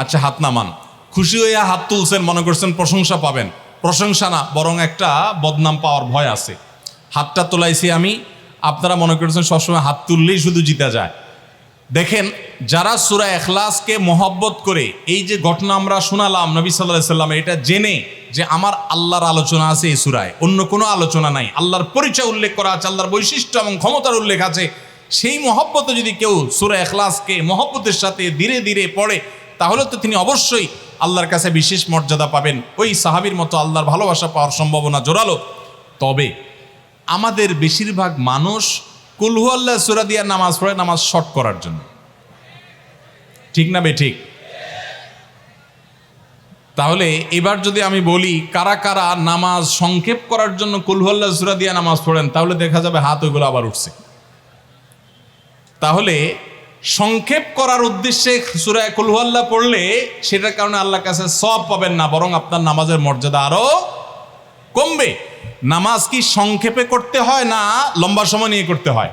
আচ্ছা হাত নামান। খুশি হয়ে হাত তুলছেন, মনে করছেন প্রশংসা পাবেন। প্রশংসা না, বরং একটা বদনাম পাওয়ার ভয় আছে। হাতটা তোলাইছি আমি। আপনারা মনে করছেন সবসময় হাত তুললেই শুধু জিতা যায়। দেখেন, যারা সুরা এখলাসকে মহব্বত করে, এই যে ঘটনা আমরা শোনালাম নবী সাল্লাহ সাল্লাম, এটা জেনে যে আমার আল্লাহর আলোচনা আছে এই সুরায়। অন্য কোনো আলোচনা নাই। আল্লাহর পরিচয় উল্লেখ করা আছে, আল্লাহর বৈশিষ্ট্য এবং ক্ষমতার উল্লেখ আছে। সেই মহব্বতে যদি কেউ সুরা এখলাসকে মহব্বতের সাথে ধীরে ধীরে পড়ে তাহলে তো তিনি অবশ্যই আল্লাহর কাছে বিশেষ মর্যাদা পাবেন। ওই সাহাবির মতো আল্লাহর ভালোবাসা পাওয়ার সম্ভাবনা জোরালো। তবে আমাদের বেশিরভাগ মানুষ কুলহু আল্লাহ সুরা দিয়া নামাজ পড়ে নামাজ শর্ট করার জন্য। ঠিক না বে ঠিক? তাহলে এবার যদি আমি বলি, কারা কারা নামাজ সংক্ষেপ করার জন্য কুলহল্লা সুরা দিয়া নামাজ পড়েন, তাহলে দেখা যাবে হাত ওইগুলো আবার উঠছে। তাহলে সংক্ষেপ করার উদ্দেশ্যে সুরায় কুলহল্লা পড়লে সেটার কারণে আল্লাহ কাছে সব পাবেন না, বরং আপনার নামাজের মর্যাদা আরও কমবে। নামাজ কি সংক্ষেপে করতে হয় না লম্বা সময় নিয়ে করতে হয়?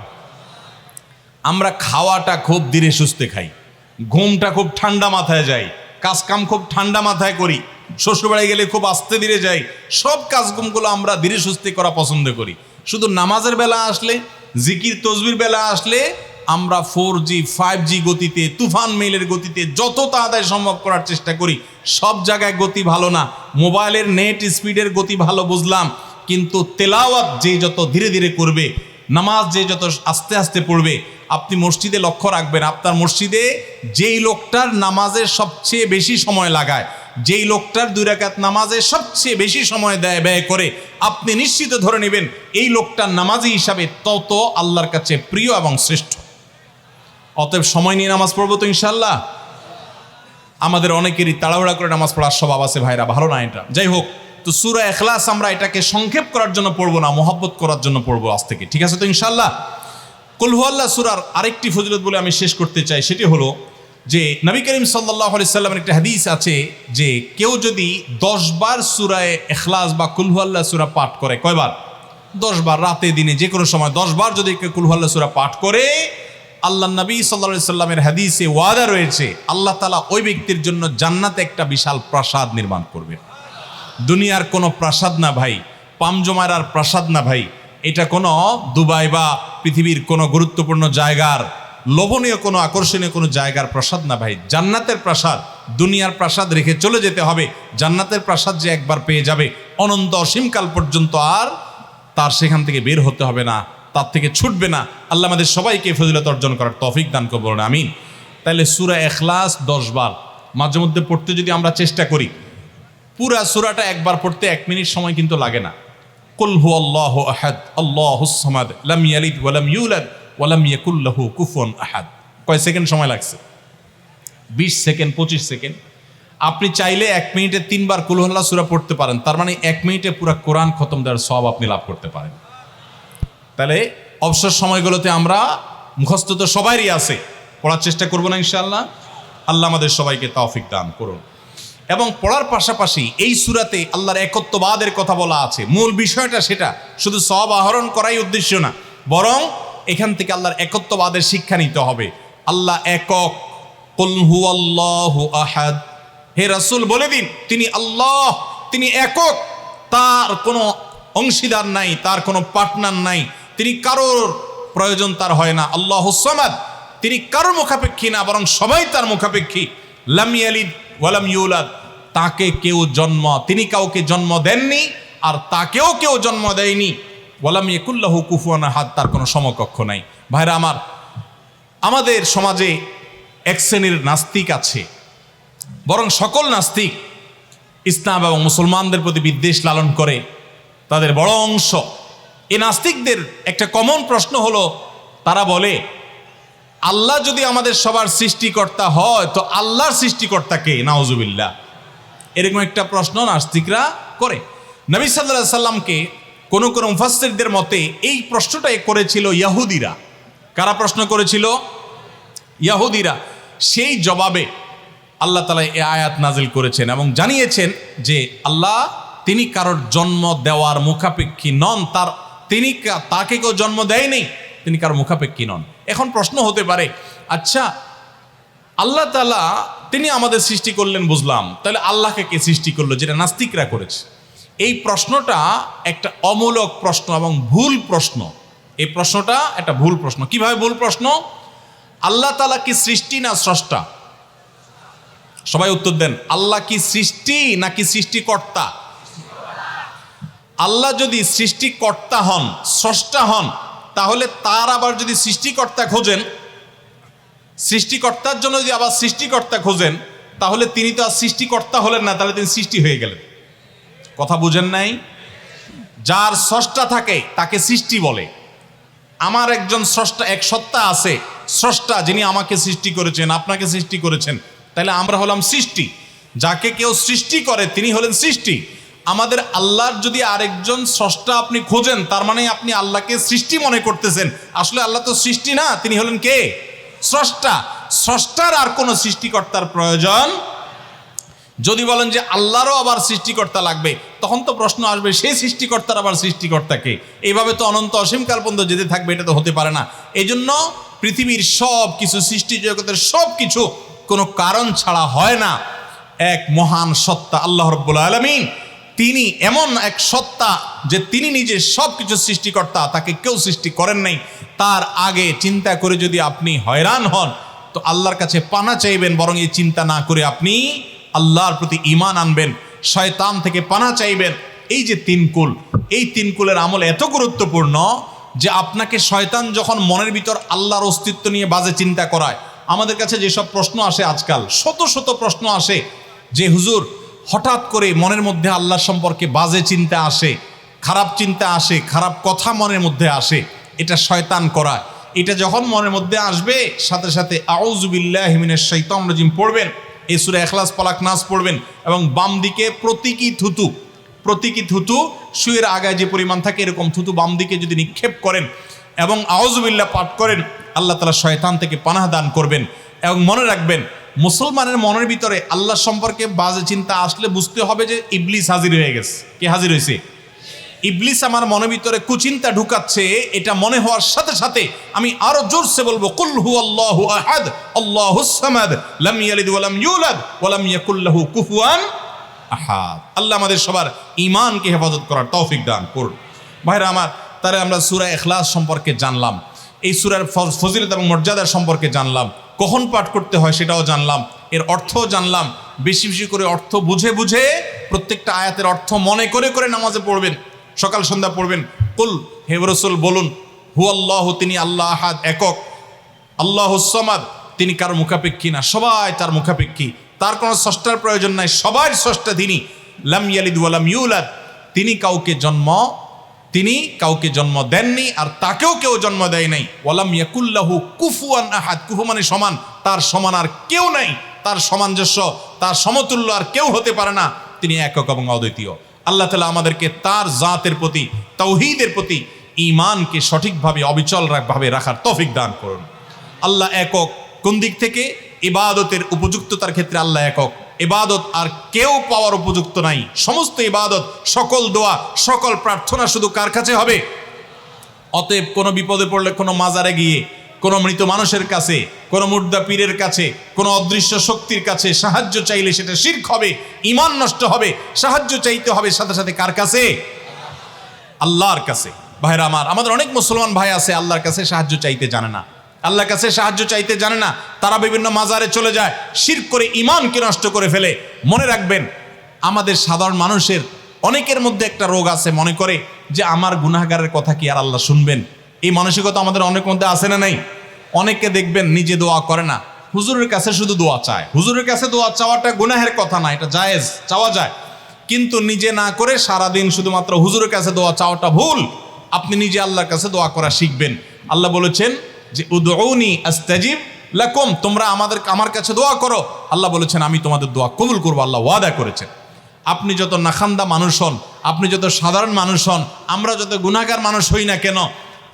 আমরা খাওয়াটা খুব ধীরে সুস্থে খাই, ঘুমটা খুব ঠান্ডা মাথায় যাই কাজ কাম খুব ঠান্ডা মাথায় করি, শ্বশুরবাড়ি গেলে খুব আস্তে ধীরে যাই, সব কাজগুমগুলো আমরা ধীরে সুস্থে করা পছন্দ করি। শুধু নামাজের বেলা আসলে, জিকির, তসবির বেলা আসলে আমরা ফোর জি ফাইভ জি গতিতে, তুফান মেইলের গতিতে যত তাড়াতাড়ি সম্ভব করার চেষ্টা করি, সব জায়গায় গতি ভালো না। মোবাইলের নেট স্পিডের গতি ভালো বুঝলাম, কিন্তু তেলাওয়াত যে যত ধীরে ধীরে করবে, নামাজ যে যত আস্তে আস্তে পড়বে, আপনি মসজিদে লক্ষ্য রাখবেন, আপনার মসজিদে যেই লোকটার নামাজের সবচেয়ে বেশি সময় লাগায়, যেই লোকটার দুই রাকাত নামাজে সবচেয়ে বেশি সময় দেয়, ব্যয় করে, আপনি নিশ্চিত ধরে নেবেন, এই লোকটার নামাজি হিসাবে তত আল্লাহর কাছে প্রিয় এবং শ্রেষ্ঠ। অতএব সময় নিয়ে নামাজ পড়ব তো ইনশাল্লাহ আমাদের অনেকেরই তাড়াহুড়া করে নামাজ পড়ার স্বভাব আছে, ভাইরা ভালো না এটা? যাই হোক, তো সুরা এখলাস আমরা এটাকে সংক্ষেপ করার জন্য পড়ব না, মহব্বত করার জন্য পড়ব আজ থেকে। ঠিক আছে তো ইনশাল্লাহ কলহুয়াল্লাহ সুরার আরেকটি ফজিলত বলে আমি শেষ করতে চাই, সেটি হলো যে নবী করিম সাল্লাহ সাল্লামের একটা হাদিস আছে যে কেউ যদি দশ বার সুরায় এখলাস বা কুলহুয়াল্লাহ সুরা পাঠ করে, কয়বার? দশ বার রাতে, দিনে যে কোনো সময় দশ বার যদি কেউ কুলহুয়াল্লাহ সুরা পাঠ করে আল্লাহ নবী সাল্লা সাল্লামের হাদিসে ওয়াদা রয়েছে, আল্লাহ তালা ওই ব্যক্তির জন্য জান্নাতে একটা বিশাল প্রাসাদ নির্মাণ করবে দুনিয়ার কোনো প্রাসাদ না ভাই পামজমারার প্রাসাদ না ভাই, এটা কোনো দুবাই বা পৃথিবীর কোনো গুরুত্বপূর্ণ জায়গার, লোভনীয় কোনো, আকর্ষণীয় কোনো জায়গার প্রাসাদ না ভাই। জান্নাতের প্রাসাদ, দুনিয়ার প্রাসাদ রেখে চলে যেতে হবে। জান্নাতের প্রাসাদ যে একবার পেয়ে যাবে, অনন্ত অসীমকাল পর্যন্ত আর তার সেখান থেকে বের হতে হবে না। তার থেকে ছুটবে না। আল্লাহ আমাদের সবাইকে ফজিলত অর্জন করার তফিক দান করব না আমিন। তাহলে সুরা এখলাস দশ বার। মাঝে মধ্যে পড়তে যদি আমরা চেষ্টা করি, পুরা সুরাটা একবার পড়তে এক মিনিট সময় কিন্তু লাগে না। কুল হু আল্লাহ আহাদ, আল্লাহ সামাদ, লাম ইয়ালিদ ওয়ালাম ইউলাদ ওয়ালাম ইয়াকুল্লাহু কুফুয়ান আহাদ। কয় সেকেন্ড সময় লাগছে? বিশ সেকেন্ড, পঁচিশ সেকেন্ড। আপনি চাইলে এক মিনিটে তিনবার কুলহল্লা সুরা পড়তে পারেন। তার মানে এক মিনিটে পুরো কোরআন খতম দেওয়ার সব আপনি লাভ করতে পারেন। তাহলে অবসর সময়গুলোতে আমরা মুখস্থ তো সবারই আছে। পড়ার চেষ্টা করব না ইনশাআল্লাহ। আল্লাহ আমাদের সবাইকে তৌফিক দান করুন। এবং পড়ার পাশাপাশি এই সুরাতে আল্লাহর একত্ববাদের কথা বলা আছে। মূল বিষয়টা সেটা, শুধু সব আহরণ করাই উদ্দেশ্য না, বরং এখান থেকে আল্লাহর একত্ববাদের শিক্ষা নিতে হবে। আল্লাহ একক, কুল হুয়াল্লাহু আহাদ। হে রাসূল, বলে দিন, তিনি আল্লাহ, তিনি একক। তার কোনো অংশীদার নাই, তার কোনো পার্টনার নাই। তিনি কারোর প্রয়োজন তার হয় না। আল্লাহ সামাদ। তিনি কারোর মুখাপেক্ষী না, বরং সবাই তার মুখাপেক্ষী। লামি আলিদ ওয়ালাম ইউলাদ। তাকে কেউ জন্ম, তিনি কাউকে জন্ম দেননি, আর তাকেও কেউ জন্ম দেয়নি। ওয়ালাম ইয়াকুল্লাহু কুফুয়ান হাত তার কোনো সমকক্ষ নাই। ভাইরা আমার, আমাদের সমাজে এক শ্রেণির নাস্তিক আছে। বরং সকল নাস্তিক ইসলাম এবং মুসলমানদের প্রতি বিদ্বেষ লালন করে। তাদের বড় অংশ এই নাস্তিকদের একটা কমন প্রশ্ন হলো, তারা বলে, আল্লাহ যদি আমাদের সবার সৃষ্টিকর্তা হয়, তো আল্লাহর সৃষ্টিকর্তা কে? নাওজুবিল্লাহ এরকম একটা প্রশ্ন নাস্তিকরা করে। নবী সাল্লাহ সাল্লামকে কোনো কোনো মুফাসসিরদের মতে এই প্রশ্নটাই করেছিল ইয়াহুদিরা। কারা প্রশ্ন করেছিল? ইয়াহুদিরা। সেই জবাবে আল্লাহ তালা এ আয়াত নাজিল করেছেন এবং জানিয়েছেন যে আল্লাহ তিনি কারোর জন্ম দেওয়ার মুখাপেক্ষী নন, তার তিনি তাকে কেউ জন্ম দেয়নি, তিনি কারোর মুখাপেক্ষী নন। এখন প্রশ্ন হতে পারে আচ্ছা আল্লাহ তালা তিনি আমাদের সৃষ্টি করলেন বুঝলাম, তাহলে আল্লাহকে কে সৃষ্টি করল যেটা নাস্তিকরা করেছে? এই প্রশ্নটা একটা অমূলক প্রশ্ন এবং ভুল প্রশ্ন। এই প্রশ্নটা একটা ভুল প্রশ্ন। কীভাবে ভুল প্রশ্ন? আল্লাহ তালা কি সৃষ্টি না স্রষ্টা? সবাই উত্তর দেন, আল্লাহ কি সৃষ্টি নাকি সৃষ্টিকর্তা? আল্লাহ যদি সৃষ্টিকর্তা হন, স্রষ্টা হন, তাহলে তার আবার যদি সৃষ্টিকর্তা খোঁজেন, সৃষ্টিকর্তার জন্য যদি আবার সৃষ্টিকর্তা খোঁজেন, তাহলে তিনি তো আর সৃষ্টিকর্তা হলেন না, তাহলে তিনি সৃষ্টি হয়ে গেলেন। কথা বুঝেন নাই? যার স্রষ্টা থাকে, তাকে সৃষ্টি বলে। আমার একজন স্রষ্টা, এক সত্তা আছে, স্রষ্টা যিনি আমাকে সৃষ্টি করেছেন, আপনাকে সৃষ্টি করেছেন, তাহলে আমরা হলাম সৃষ্টি। যাকে কেউ সৃষ্টি করে, তিনি হলেন সৃষ্টি। আমাদের আল্লাহর যদি আরেকজন স্রষ্টা আপনি খোঁজেন, তার মানে আপনি আল্লাহকে সৃষ্টি মনে করতেছেন। আসলে আল্লাহ তো সৃষ্টি না, তিনি হলেন কে? স্রষ্টা। স্রষ্টার আর কোনো সৃষ্টিকর্তার প্রয়োজন? যদি বলেন যে আল্লাহরও আবার সৃষ্টিকর্তা লাগবে, তখন তো প্রশ্ন আসবে, সেই সৃষ্টিকর্তার আবার সৃষ্টিকর্তাকে এইভাবে তো অনন্ত অসীমকাল পর্যন্ত যেতে থাকবে, এটা তো হতে পারে না। এই জন্য পৃথিবীর সব কিছু সৃষ্টি জগতের সব কিছু কোনো কারণ ছাড়া হয় না। এক মহান সত্তা, আল্লাহ রব্বুল আলমিন তিনি এমন এক সত্তা যে তিনি নিজে সব কিছু সৃষ্টিকর্তা, তাকে কেউ সৃষ্টি করেন নাই। তার আগে চিন্তা করে যদি আপনি হয়রান হন, তো আল্লাহর কাছে পানা চাইবেন, বরং এই চিন্তা না করে আপনি আল্লাহর প্রতি ইমান আনবেন, শয়তান থেকে পানা চাইবেন। এই যে তিন কুল, এই তিন কুলের আমল এত গুরুত্বপূর্ণ যে আপনাকে শয়তান যখন মনের ভিতর আল্লাহর অস্তিত্ব নিয়ে বাজে চিন্তা করায়, আমাদের কাছে যেসব প্রশ্ন আসে আজকাল, শত শত প্রশ্ন আসে যে, হুজুর হঠাৎ করে মনের মধ্যে আল্লাহ সম্পর্কে বাজে চিন্তা আসে, খারাপ চিন্তা আসে, খারাপ কথা মনের মধ্যে আসে, এটা শয়তান করা। এটা যখন মনের মধ্যে আসবে, সাথে সাথে আউজুবিল্লাহ হিমিনের শৈতম রাজিম পড়বেন, এই সুরে এখলাস পালাক নাচ পড়বেন এবং বাম দিকে প্রতীকী থুতু প্রতীকী থুতু, শুয়ের আগায় যে পরিমাণ থাকে এরকম থুতু বাম দিকে যদি নিক্ষেপ করেন এবং আউজুবিল্লাহ পাঠ করেন, আল্লাহ তালা শয়তান থেকে পানাহ দান করবেন এবং মনে রাখবেন মুসলমানের মনের ভিতরে আল্লাহ সম্পর্কে বাজে চিন্তা আসলে বুঝতে হবে যে ইবলিস হাজির হয়ে গেছে। কে হাজির হয়েছে? ইবলিস আমার মনের ভিতরে কুচিন্তা ঢুকাচ্ছে, এটা মনে হওয়ার সাথে সাথে আমি আরও জোরসে বলব, কুল হু আল্লাহু আহাদ আল্লাহু সামাদ, লাম ইয়ালিদ ওয়া লাম ইউলাদ, ওয়া লাম ইয়াকুল লাহু কুফুয়ান আহাদ। আল্লাহ আমাদের সবার ঈমানকে হেফাজত করার তৌফিক দান করুন। ভাইরা আমার, তাহলে আমরা সূরা ইখলাস সম্পর্কে জানলাম। এই সুরার ফজ- ফজিলত এবং মর্যাদা সম্পর্কে জানলাম। কখন পাঠ করতে হয় সেটাও জানলাম। এর অর্থও জানলাম। বেশি বেশি করে অর্থ বুঝে বুঝে প্রত্যেকটা আয়াতের অর্থ মনে করে করে নামাজে পড়বেন। সকাল সন্ধ্যা পড়বেন। কুল, হে রসুল, বলুন হু আল্লাহ তিনি আল্লাহ আহাদ, একক। আল্লাহ সমাদ, তিনি কারও মুখাপেক্ষী না? সবাই তার মুখাপেক্ষী। তার কোনো স্রষ্টার প্রয়োজন নাই। সবার স্রষ্টা তিনি লাম ইয়ালিদ ওয়ালাম ইউলাদ, তিনি কাউকে জন্ম তিনি কাউকে জন্ম দেননি আর তাকেও কেউ জন্ম দেয় নাই। ওয়ালাম ইয়াকুল্লাহু কুফুয়ান আহাদ। কুফু মানে সমান। তার সমান আর কেউ নাই। তার সামঞ্জস্য, তার সমতুল্য আর কেউ হতে পারে না। তিনি একক এবং অদ্বিতীয়। আল্লাহ তালা আমাদেরকে তার জাতের প্রতি তৌহিদের প্রতি ইমানকে সঠিকভাবে অবিচল ভাবে রাখার তৌফিক দান করুন। আল্লাহ একক কোন দিক থেকে? ইবাদতের উপযুক্ততার ক্ষেত্রে আল্লাহ একক। ইবাদত আর কেউ পাওয়ার উপযুক্ত নাই। সমস্ত ইবাদত, সকল দোয়া, সকল প্রার্থনা শুধু কার কাছে হবে? অতএব কোনো বিপদে পড়লে কোনো মাজারে গিয়ে, কোনো মৃত মানুষের কাছে, কোনো মুর্দা পীরের কাছে, কোনো অদৃশ্য শক্তির কাছে সাহায্য চাইলে সেটা শির্ক হবে ইমান নষ্ট হবে, সাহায্য চাইতে হবে সাথে সাথে কার কাছে? আল্লাহর কাছে। ভাইরা আমার, আমাদের অনেক মুসলমান ভাই আছে, আল্লাহর কাছে সাহায্য চাইতে জানে না। আল্লাহর কাছে সাহায্য চাইতে জানে না, তারা বিভিন্ন মাজারে চলে যায়, শির করে ইমানকে নষ্ট করে ফেলে। মনে রাখবেন, আমাদের সাধারণ মানুষের অনেকের মধ্যে একটা রোগ আছে মনে করে যে আমার গুনাহগারের কথা কি আর আল্লাহ শুনবেন? এই মানসিকতা আমাদের অনেক মধ্যে আছে না নাই? অনেকে দেখবেন নিজে দোয়া করে না। হুজুরের কাছে শুধু দোয়া চায়। হুজুরের কাছে দোয়া চাওয়াটা গুনাহের কথা না, এটা জায়েজ, চাওয়া যায়। কিন্তু নিজে না করে সারাদিন শুধুমাত্র হুজুরের কাছে দোয়া চাওয়াটা ভুল। আপনি নিজে আল্লাহর কাছে দোয়া করা শিখবেন। আল্লাহ বলেছেন যে উদৌনি আস্তাজিব লাকুম, তোমরা আমাদের, আমার কাছে দোয়া করো। আল্লাহ বলেছেন, আমি তোমাদের দোয়া কবুল করব, আল্লাহ ওয়াদা করেছেন। আপনি যত নাখান্দা মানুষ হন, আপনি যত সাধারণ মানুষ হন, আমরা যত গুণাগার মানুষ হই না কেন,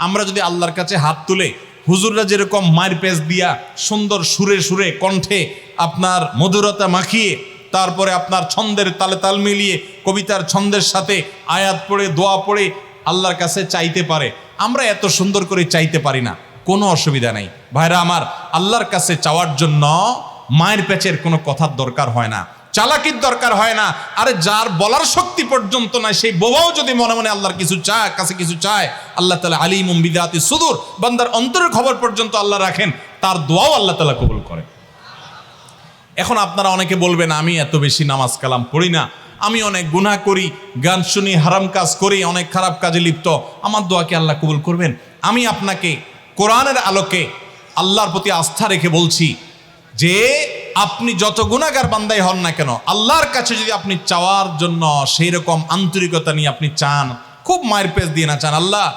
আমরা যদি আল্লাহর কাছে হাত তুলে হুজুররা যেরকম মায়ের পেজ দিয়া সুন্দর সুরে সুরে কণ্ঠে আপনার মধুরতা মাখিয়ে, তারপরে আপনার ছন্দের তালে তাল মিলিয়ে কবিতার ছন্দের সাথে আয়াত পড়ে, দোয়া পড়ে আল্লাহর কাছে চাইতে পারে, আমরা এত সুন্দর করে চাইতে পারি না। কোনো অসুবিধা নেই। ভাইরা আমার, আল্লাহর কাছে চাওয়ার জন্য মায়ের পেচের কোনো কথার দরকার হয় না। চালাকির দরকার হয় না। আরে যার বলার শক্তি পর্যন্ত নাই, সেই বোবাও যদি মনে মনে আল্লাহর কিছু চায়, কাছে কিছু চায়, আল্লাহ তালা আলী মুম্বিদাতি সুদূর, বান্দার অন্তরের খবর পর্যন্ত আল্লাহ রাখেন, তার দোয়াও আল্লাহ তালা কবুল করেন এখন আপনারা অনেকে বলবেন, আমি এত বেশি নামাজ কালাম পড়ি না। আমি অনেক গুনাহ করি, গান শুনি, হারাম কাজ করি, অনেক খারাপ কাজে লিপ্ত। আমার দোয়াকে আল্লাহ কবুল করবেন? আমি আপনাকে কোরআনের আলোকে আল্লাহর প্রতি আস্থা রেখে বলছি যে আপনি যত গুণাগার বান্দাই হন না কেন, আল্লাহর কাছে যদি আপনি চাওয়ার জন্য সেই রকম আন্তরিকতা নিয়ে আপনি চান, খুব মায়ের পেজ দিয়ে না চান, আল্লাহ,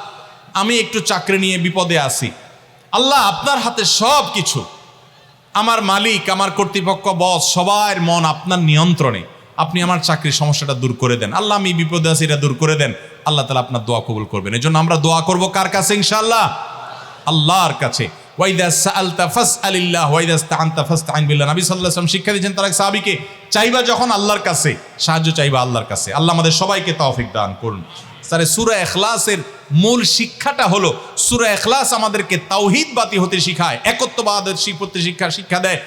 আমি একটু চাকরি নিয়ে বিপদে আছি। আল্লাহ, আপনার হাতে সব কিছু। আমার মালিক, আমার কর্তৃপক্ষ, বস, সবার মন আপনার নিয়ন্ত্রণে। আপনি আমার চাকরির সমস্যাটা দূর করে দেন। আল্লাহ, আমি বিপদে আছি, এটা দূর করে দেন। আল্লাহ তালা আপনার দোয়া কবুল করবেন। এই জন্য আমরা দোয়া করব কার কাছে, ইনশাআল্লাহ? আল্লাহর কাছে। শিক্ষা দিয়েছেন তারা সাহাবিকে, চাইবা যখন আল্লাহর কাছে, সাহায্য চাইবা আল্লাহর কাছে। আল্লাহ আমাদের সবাইকে তৌফিক দান করুন। স্যারে সুরা এখলাসের মূল শিক্ষাটা হলো, সুরা এখলাস আমাদেরকে তাওহীদবাদী হতে শিখায় একত্ববাদের শিক্ষা শিক্ষা শিক্ষা দেয়।